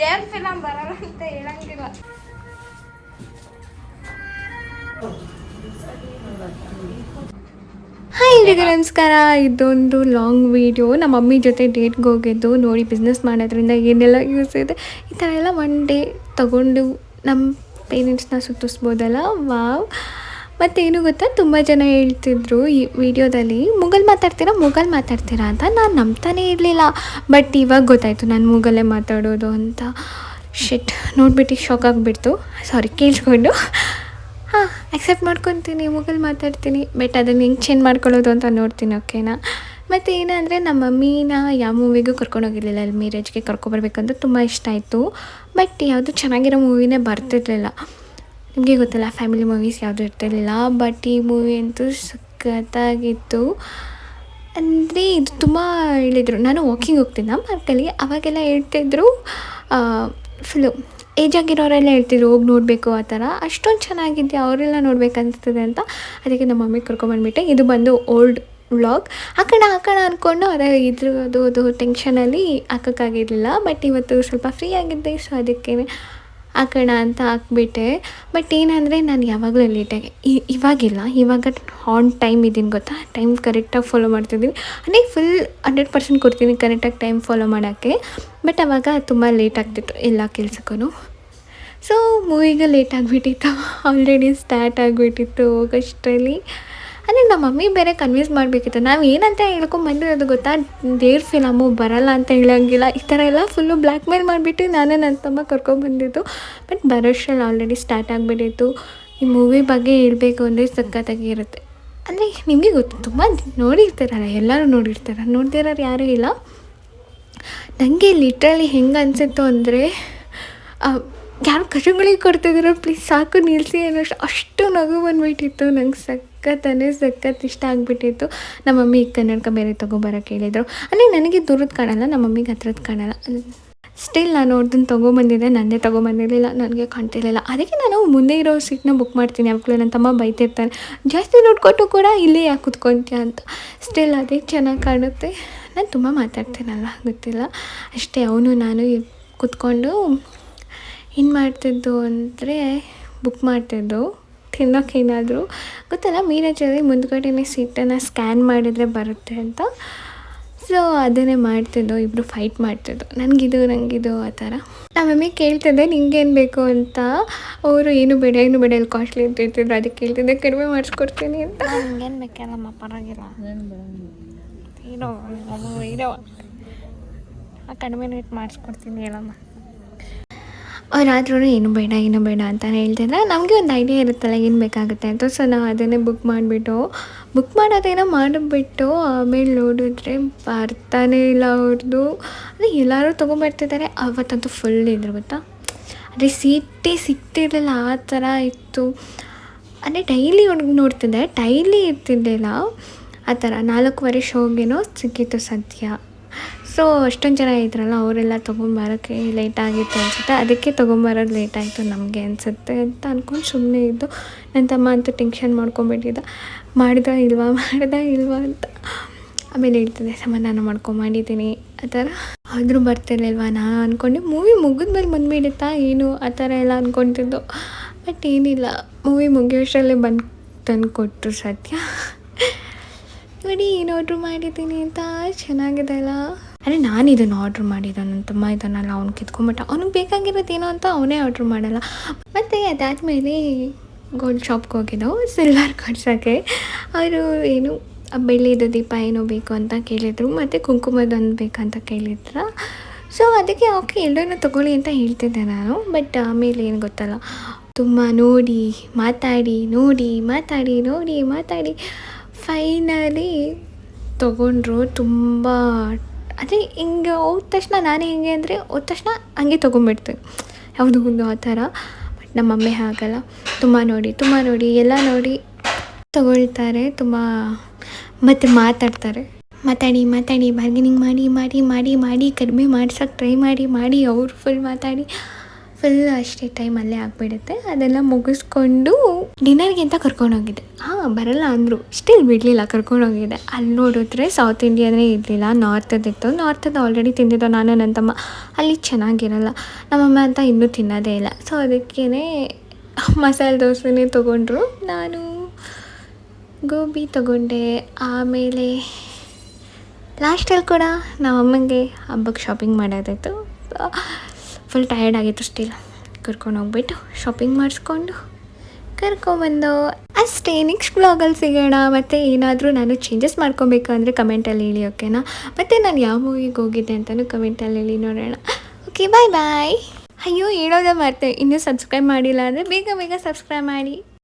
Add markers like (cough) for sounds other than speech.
ದೇವ್ರ ಫಿಲಮ್ ಬರಲ್ಲ ಅಂತ ಹೇಳಂಗಿಲ್ಲ. ಹಾಯ್ ನಮಸ್ಕಾರ. ಇದೊಂದು ಲಾಂಗ್ ವೀಡಿಯೋ ನಮ್ಮ ಮಮ್ಮಿ ಜೊತೆ ಡೇಟ್ಗೆ ಹೋಗಿದ್ದು. ನೋಡಿ ಬಿಸ್ನೆಸ್ ಮಾಡೋದ್ರಿಂದ ಏನೆಲ್ಲ ಯೂಸ್ ಇದೆ. ಈ ಥರ ಎಲ್ಲ ಒನ್ ಡೇ ತಗೊಂಡು ನಮ್ಮ ಪೇರೆಂಟ್ಸ್ನ ಸುತ್ತಿಸ್ಬೋದಲ್ಲ? ವಾವ್ ಮತ್ತೇನು ಗೊತ್ತಾ? ತುಂಬ ಜನ ಹೇಳ್ತಿದ್ರು ಈ ವಿಡಿಯೋದಲ್ಲಿ ಮುಗಲ್ ಮಾತಾಡ್ತೀರಾ? ಮುಗಲ್ ಮಾತಾಡ್ತೀರಾ? ಅಂತ. ನಾನು ನಂಬ್ತಾನೇ ಇರಲಿಲ್ಲ. ಬಟ್ ಇವಾಗ ಗೊತ್ತಾಯಿತು ನಾನು ಮುಗಲೇ ಮಾತಾಡೋದು ಅಂತ. ಶೆಟ್ ನೋಡ್ಬಿಟ್ಟು ಶಾಕ್ ಆಗಿಬಿಡ್ತು. ಸಾರಿ ಕೇಳಿಸ್ಕೊಂಡು ಹಾಂ ಅಕ್ಸೆಪ್ಟ್ ಮಾಡ್ಕೊತೀನಿ ಮುಗಲ್ ಮಾತಾಡ್ತೀನಿ. ಬಟ್ ಅದನ್ನು ಹೆಂಗೆ ಚೇಂಜ್ ಮಾಡ್ಕೊಳ್ಳೋದು ಅಂತ ನೋಡ್ತೀನಿ ಓಕೆನಾ ಮತ್ತು ಏನಂದರೆ, ನಮ್ಮ ಮಮ್ಮಿನ ಯಾವ ಮೂವಿಗೂ ಕರ್ಕೊಂಡೋಗಿರಲಿಲ್ಲ ಅಲ್ಲಿ ಮ್ಯಾರೇಜ್ಗೆ ಕರ್ಕೊಬರ್ಬೇಕಂತ ತುಂಬ ಇಷ್ಟ ಆಯಿತು. ಬಟ್ ಯಾವುದು ಚೆನ್ನಾಗಿರೋ ಮೂವಿನೇ ಬರ್ತಿರ್ಲಿಲ್ಲ. ನಿಮಗೆ ಗೊತ್ತಲ್ಲ ಫ್ಯಾಮಿಲಿ ಮೂವೀಸ್ ಯಾವುದು ಇರ್ತಿರ್ಲಿಲ್ಲ ಬಟ್ ಈ ಮೂವಿ ಅಂತೂ ಸಖತ್ತಾಗಿತ್ತು. ಅಂದರೆ ಇದು ತುಂಬ ಹೇಳಿದರು. ನಾನು ವಾಕಿಂಗ್ ಹೋಗ್ತಿದ್ದೆ ಪಾರ್ಕಲ್ಲಿ ಅವಾಗೆಲ್ಲ ಹೇಳ್ತಿದ್ರು ಫುಲ್ಲು ಏಜ್ ಆಗಿರೋರೆಲ್ಲ ಹೇಳ್ತಿದ್ರು, ಹೋಗಿ ನೋಡಬೇಕು ಆ ಥರ. ಅಷ್ಟೊಂದು ಚೆನ್ನಾಗಿದೆ ಅವರೆಲ್ಲ ನೋಡ್ಬೇಕನ್ನಿಸ್ತದೆ ಅಂತ. ಅದಕ್ಕೆ ನಮ್ಮ ಮಮ್ಮಿ ಕರ್ಕೊಂಬಂದ್ಬಿಟ್ಟೆ ಇದು ಬಂದು ಓಲ್ಡ್ ವ್ಲಾಗ್ ಹಾಕೋಣ ಹಾಕೋಣ ಅಂದ್ಕೊಂಡು ಅದೇ ಇದ್ರ ಅದು ಅದು ಟೆನ್ಷನಲ್ಲಿ ಹಾಕೋಕ್ಕಾಗಿರಲಿಲ್ಲ ಬಟ್ ಇವತ್ತು ಸ್ವಲ್ಪ ಫ್ರೀ ಆಗಿದ್ದೆ ಸೊ ಅದಕ್ಕೇ ಹಾಕೋಣ ಅಂತ ಹಾಕ್ಬಿಟ್ಟೆ. ಬಟ್ ಏನಂದರೆ ನಾನು ಯಾವಾಗಲೂ ಲೇಟಾಗಿ ಇವಾಗಿಲ್ಲ, ಇವಾಗ ಆನ್ ಟೈಮ್ ಇದ್ದೀನಿ ಗೊತ್ತಾ? ಟೈಮ್ ಕರೆಕ್ಟಾಗಿ ಫಾಲೋ ಮಾಡ್ತಿದ್ದೀನಿ. ಅಂದರೆ ಫುಲ್ ಹಂಡ್ರೆಡ್ ಪರ್ಸೆಂಟ್ ಕೊಡ್ತೀನಿ ಕರೆಕ್ಟಾಗಿ ಟೈಮ್ ಫಾಲೋ ಮಾಡೋಕ್ಕೆ. ಬಟ್ ಅವಾಗ ತುಂಬ ಲೇಟ್ ಆಗ್ತಿತ್ತು ಎಲ್ಲ ಕೆಲ್ಸಕ್ಕೂ ಸೊ ಮೂವಿಗೆ ಲೇಟ್ ಆಗಿಬಿಟ್ಟಿತ್ತು. ಆಲ್ರೆಡಿ (laughs) ಸ್ಟಾರ್ಟ್ ಆಗಿಬಿಟ್ಟಿತ್ತು ಹೋಗೋಷ್ಟರಲ್ಲಿ. ಅಂದರೆ ನಮ್ಮ ಮಮ್ಮಿ ಬೇರೆ ಕನ್ವಿನ್ಸ್ ಮಾಡಬೇಕಿತ್ತು. ನಾವು ಏನಂತ ಹೇಳ್ಕೊಂಡು ಬಂದಿರೋದು ಗೊತ್ತಾ? ದೇವ್ರ ಫಿಲಮು ಬರಲ್ಲ ಅಂತ ಹೇಳೋಂಗಿಲ್ಲ. ಈ ಥರ ಎಲ್ಲ ಫುಲ್ಲು ಬ್ಲ್ಯಾಕ್ ಮೇಲ್ ಮಾಡಿಬಿಟ್ಟು ನಾನೇ ನನ್ನ ತಮ್ಮ ಕರ್ಕೊಂಡ್ಬಂದಿದ್ದು ಬಟ್ ಬರೋಷ್ಟರಲ್ಲಿ ಆಲ್ರೆಡಿ ಸ್ಟಾರ್ಟ್ ಆಗಿಬಿಟ್ಟಿತ್ತು. ಈ ಮೂವಿ ಬಗ್ಗೆ ಹೇಳಬೇಕು ಅಂದರೆ ಸಖತ್ತಾಗಿ ಇರುತ್ತೆ. ಅಂದರೆ ನಿಮಗೆ ಗೊತ್ತು, ತುಂಬ ನೋಡಿರ್ತಾರಲ್ಲ, ಎಲ್ಲರೂ ನೋಡಿರ್ತಾರೆ? ನೋಡ್ದಿರೋರು ಯಾರೂ ಇಲ್ಲ. ನನಗೆ ಲಿಟ್ರಲಿ ಹೆಂಗೆ ಅನಿಸಿತ್ತು ಅಂದರೆ ಯಾರು ಕಷಗಳಿಗೆ ಕೊಡ್ತಿದ್ದೀರ? ಪ್ಲೀಸ್ ಸಾಕು ನಿಲ್ಲಿಸಿ ಅನ್ನೋಷ್ಟು ಅಷ್ಟು ನಗು ಬಂದ್ಬಿಟ್ಟಿತ್ತು. ನಂಗೆ ಸಖತ್ತನೇ ಸಖತ್ ಇಷ್ಟ ಆಗಿಬಿಟ್ಟಿತ್ತು. ನಮ್ಮ ಮಮ್ಮಿ ಈಗ ಕನ್ನಡಕ ಬೇರೆ ತೊಗೊಬರೋಕೆ ಹೇಳಿದರು ಅಲ್ಲಿ ನನಗೆ ದೂರದ ಕಾಣಲ್ಲ, ನಮ್ಮ ಮಮ್ಮಿಗೆ ಹತ್ರದ ಕಾಣಲ್ಲ. ಸ್ಟಿಲ್ ನಾನು ಅವ್ರದ್ದನ್ನು ತೊಗೊಂಬಂದಿದ್ದೆ, ನನ್ನೇ ತೊಗೊಂಬಂದಿರಲಿಲ್ಲ, ನನಗೆ ಕಾಣ್ತಿರಲಿಲ್ಲ. ಅದಕ್ಕೆ ನಾನು ಮುಂದೆ ಇರೋ ಸೀಟ್ನ ಬುಕ್ ಮಾಡ್ತೀನಿ. ಯಾವಾಗಲೂ ನನ್ನ ತಮ್ಮ ಬೈತಿರ್ತಾನೆ. ಜಾಸ್ತಿ ದುಡ್ಡು ಕೂಡ ಇಲ್ಲೇ ಯಾಕೆ ಕುತ್ಕೊತೀಯ ಅಂತ. ಸ್ಟಿಲ್ ಅದೇ ಚೆನ್ನಾಗಿ ಕಾಣುತ್ತೆ. ನಾನು ತುಂಬ ಮಾತಾಡ್ತೀನಲ್ಲ, ಗೊತ್ತಿಲ್ಲ. ಅಷ್ಟೇ, ಅವನು ನಾನು ಕುತ್ಕೊಂಡು ಏನು ಮಾಡ್ತಿದ್ದು ಅಂದರೆ ಬುಕ್ ಮಾಡ್ತಿದ್ದು. ತಿನ್ನೋಕ್ಕೇನಾದರೂ ಗೊತ್ತಲ್ಲ ಮೀನಜ್ಜಲ್ಲಿ ಮುಂದ್ಗಡೆನೇ ಸೀಟನ್ನು ಸ್ಕ್ಯಾನ್ ಮಾಡಿದರೆ ಬರುತ್ತೆ ಅಂತ. ಸೊ ಅದನ್ನೇ ಮಾಡ್ತಿದ್ದೋ ಇಬ್ಬರು ಫೈಟ್ ಮಾಡ್ತಿದ್ದು. ನನಗಿದು ನನಗಿದು ಆ ಥರ. ನಮ್ಮ ಮಮ್ಮಿ ಕೇಳ್ತಿದ್ದೆ, ನಿಂಗೇನು ಬೇಕು ಅಂತ? ಅವರು, ಏನು ಬೇಡ ಏನು ಬೇಡ, ಇಲ್ಲಿ ಕಾಸ್ಟ್ಲಿ ಅಂತ ಹೇಳ್ತಿದ್ರು. ಅದಕ್ಕೆ ಕೇಳ್ತಿದ್ದೆ, ಕಡಿಮೆ ಮಾಡಿಸ್ಕೊಡ್ತೀನಿ ಅಂತ. ಹಂಗೇನು ಬೇಕಲ್ಲಮ್ಮ ಪರವಾಗಿಲ್ಲ. ಇರೋ ಇರೋ. ಕಡಿಮೆ ರೇಟ್ ಮಾಡಿಸ್ಕೊಡ್ತೀನಿ ಹೇಳಮ್ಮ. ಅವರಾದ್ರೂ ಏನು ಬೇಡ ಏನು ಬೇಡ ಅಂತ ಹೇಳ್ತಿದ್ರೆ ನಮಗೆ ಒಂದು ಐಡಿಯಾ ಇರುತ್ತಲ್ಲ, ಏನು ಬೇಕಾಗುತ್ತೆ ಅಂತ. ಸೊ ನಾವು ಅದನ್ನೇ ಬುಕ್ ಮಾಡಿಬಿಟ್ಟು ಬುಕ್ ಮಾಡೋದೇನೋ ಮಾಡಿಬಿಟ್ಟು ಆಮೇಲೆ ನೋಡಿದ್ರೆ ಬರ್ತಾನೇ ಇಲ್ಲ ಅವ್ರದ್ದು ಅಂದರೆ ಎಲ್ಲರೂ ತೊಗೊಂಬರ್ತಿದ್ದಾರೆ ಅವತ್ತಂತೂ ಫುಲ್ ಇದ್ರು ಗೊತ್ತಾ? ಅದೇ ಸೀಟೇ ಸಿಗ್ತಿರ್ಲಿಲ್ಲ, ಆ ಥರ ಇತ್ತು. ಅಂದರೆ ಡೈಲಿ ನೋಡ್ತಿದ್ದೆ ಡೈಲಿ ಇರ್ತಿದ್ದಿಲ್ಲ ಆ ಥರ ನಾಲ್ಕೂವರೆ ಶೋಗೇನೋ ಸಿಕ್ಕಿತ್ತು ಸದ್ಯ. ಸೊ ಅಷ್ಟೊಂದು ಜನ ಇದ್ರಲ್ಲ, ಅವರೆಲ್ಲ ತೊಗೊಂಬರೋಕ್ಕೆ ಲೇಟ್ ಆಗಿತ್ತು ಅನಿಸುತ್ತೆ. ಅದಕ್ಕೆ ತೊಗೊಂಬರೋದು ಲೇಟ್ ಆಯಿತು ನಮಗೆ ಅನಿಸುತ್ತೆ ಅಂತ ಅಂದ್ಕೊಂಡು ಸುಮ್ಮನೆ ಇದ್ದು, ನನ್ನ ತಮ್ಮ ಅಂತೂ ಟೆನ್ಷನ್ ಮಾಡ್ಕೊಂಬಿಟ್ಟಿದ್ದ ಮಾಡಿದ ಇಲ್ವಾ? ಮಾಡ್ದ ಇಲ್ವಾ? ಅಂತ ಆಮೇಲೆ ಹೇಳ್ತಿದ್ದೆ ಸಮಾಧಾನ ಮಾಡ್ಕೊಂಡು ಮಾಡಿದ್ದೀನಿ. ಆ ಥರ. ಆದರೂ ಬರ್ತಿರ್ಲಿಲ್ವಾ? ನಾ ಅಂದ್ಕೊಂಡೆ ಮೂವಿ ಮುಗಿದ್ಮೇಲೆ ಬಂದುಬಿಡುತ್ತಾ ಏನು? ಆ ಥರ ಎಲ್ಲ ಅಂದ್ಕೊತಿದ್ದು ಬಟ್ ಏನಿಲ್ಲ ಮೂವಿ ಮುಗಿಯೋಷ್ಟರಲ್ಲೇ ಬಂದು, ತಂದು ಕೊಟ್ಟರು ಸತ್ಯ ನೋಡಿ ಏನು ಆರ್ಡ್ರ್ ಮಾಡಿದ್ದೀನಿ ಅಂತ. ಚೆನ್ನಾಗಿದೆ ಅಲ್ಲ. ಅರೆ ನಾನು ಇದನ್ನು ಆರ್ಡ್ರ್ ಮಾಡಿದ ನನ್ನ ತಮ್ಮ ಇದನ್ನೆಲ್ಲ ಅವ್ನು ಕಿತ್ಕೊಂಬಿಟ್ಟ ಅವ್ನಿಗೆ ಬೇಕಾಗಿರೋದು ಏನೋ ಅಂತ ಅವನೇ ಆರ್ಡ್ರ್ ಮಾಡಲ್ಲ. ಮತ್ತು ಅದಾದಮೇಲೆ ಗೋಲ್ಡ್ ಶಾಪ್ಗೆ ಹೋಗಿದ್ದೆವು ಸಿಲ್ವರ್ ಕೊಡ್ಸೋಕ್ಕೆ ಅವರು ಏನು ಬೆಳ್ಳಿದು ದೀಪ ಏನೋ ಬೇಕು ಅಂತ ಕೇಳಿದರು, ಮತ್ತು ಕುಂಕುಮದೊಂದು ಬೇಕಂತ ಕೇಳಿದ್ರು. ಸೊ ಅದಕ್ಕೆ ಓಕೆ ಎಲ್ಲರೂ ತೊಗೊಳ್ಳಿ ಅಂತ ಹೇಳ್ತಿದ್ದೆ ನಾನು ಬಟ್ ಆಮೇಲೆ ಏನು ಗೊತ್ತಲ್ಲ. ತುಂಬ ನೋಡಿ, ಮಾತಾಡಿ ನೋಡಿ ಮಾತಾಡಿ ನೋಡಿ, ಮಾತಾಡಿ. ಫೈನಲಿ ತೊಗೊಂಡ್ರು ತುಂಬ ಅದೇ ಹಿಂಗೆ ಹೋದ ತಕ್ಷಣ ನಾನು ಹೇಗೆ ಅಂದರೆ ಹೋದ ತಕ್ಷಣ ಹಂಗೆ ತೊಗೊಂಬಿಡ್ತೀನಿ ಯಾವುದು ಒಂದು ಆ ಥರ. ಬಟ್ ನಮ್ಮ ಮಮ್ಮಿ ಹಾಗಲ್ಲ. ತುಂಬ ನೋಡಿ ತುಂಬ ನೋಡಿ, ಎಲ್ಲ ನೋಡಿ ತಗೊಳ್ತಾರೆ, ತುಂಬ ಮತ್ತು ಮಾತಾಡ್ತಾರೆ. ಮಾತಾಡಿ ಮಾತಾಡಿ ಬಾರ್ಗೇನಿಂಗ್ ಮಾಡಿ ಮಾಡಿ ಮಾಡಿ ಮಾಡಿ, ಕಡಿಮೆ ಮಾಡ್ಸೋಕ್ಕೆ ಟ್ರೈ ಮಾಡಿ ಮಾಡಿ, ಅವ್ರು ಫುಲ್ ಮಾತಾಡಿ. ಫುಲ್ ಅಷ್ಟೇ ಟೈಮ್ ಅಲ್ಲೇ ಆಗಿಬಿಡುತ್ತೆ. ಅದೆಲ್ಲ ಮುಗಿಸ್ಕೊಂಡು ಡಿನ್ನರ್ಗೆ ಅಂತ ಕರ್ಕೊಂಡೋಗಿದ್ದೆ ಹಾಂ, ಬರಲ್ಲ ಅಂದರು. ಸ್ಟಿಲ್ ಬಿಡಲಿಲ್ಲ ಕರ್ಕೊಂಡೋಗಿದ್ದೆ ಅಲ್ಲಿ ನೋಡಿದ್ರೆ ಸೌತ್ ಇಂಡಿಯಾನೇ ಇರಲಿಲ್ಲ. ನಾರ್ತದಿತ್ತು ನಾರ್ತದ್ದು ಆಲ್ರೆಡಿ ತಿಂದಿದ್ದೋ ನಾನು ನನ್ನ ತಮ್ಮ. ಅಲ್ಲಿ ಚೆನ್ನಾಗಿರಲ್ಲ. ನಮ್ಮಮ್ಮ ಅಂತ ಇನ್ನೂ ತಿನ್ನೋದೇ ಇಲ್ಲ. ಸೊ ಅದಕ್ಕೇ ಮಸಾಲೆ ದೋಸೆನೇ ತೊಗೊಂಡ್ರು. ನಾನು ಗೋಬಿ ತೊಗೊಂಡೆ. ಆಮೇಲೆ ಲಾಸ್ಟಲ್ಲಿ ಕೂಡ ನಮ್ಮ ಅಮ್ಮಂಗೆ ಹಬ್ಬಕ್ಕೆ ಶಾಪಿಂಗ್ ಮಾಡೋದಿತ್ತು. ಫುಲ್ ಟಯರ್ಡ್ ಆಗಿತ್ತು ಸ್ಟಿಲ್ ಕರ್ಕೊಂಡು ಹೋಗ್ಬಿಟ್ಟು ಶಾಪಿಂಗ್ ಮಾಡಿಸ್ಕೊಂಡು ಕರ್ಕೊಬಂದು ಅಷ್ಟೇ ನೆಕ್ಸ್ಟ್ ಬ್ಲಾಗಲ್ಲಿ ಸಿಗೋಣ. ಮತ್ತು ಏನಾದರೂ ನಾನು ಚೇಂಜಸ್ ಮಾಡ್ಕೊಬೇಕು ಅಂದರೆ ಕಮೆಂಟಲ್ಲಿ ಹೇಳಿ ಓಕೆನಾ ಮತ್ತು ನಾನು ಯಾವ ಮೂವಿಗೆ ಹೋಗಿದ್ದೆ ಅಂತಲೂ ಕಮೆಂಟಲ್ಲಿ ಹೇಳಿ ನೋಡೋಣ. ಓಕೆ ಬಾಯ್ ಬಾಯ್ ಅಯ್ಯೋ, ಹೇಳೋದೇ ಮತ್ತೆ ಇನ್ನೂ ಸಬ್ಸ್ಕ್ರೈಬ್ ಮಾಡಿಲ್ಲ ಅಂದರೆ ಬೇಗ ಬೇಗ ಸಬ್ಸ್ಕ್ರೈಬ್ ಮಾಡಿ.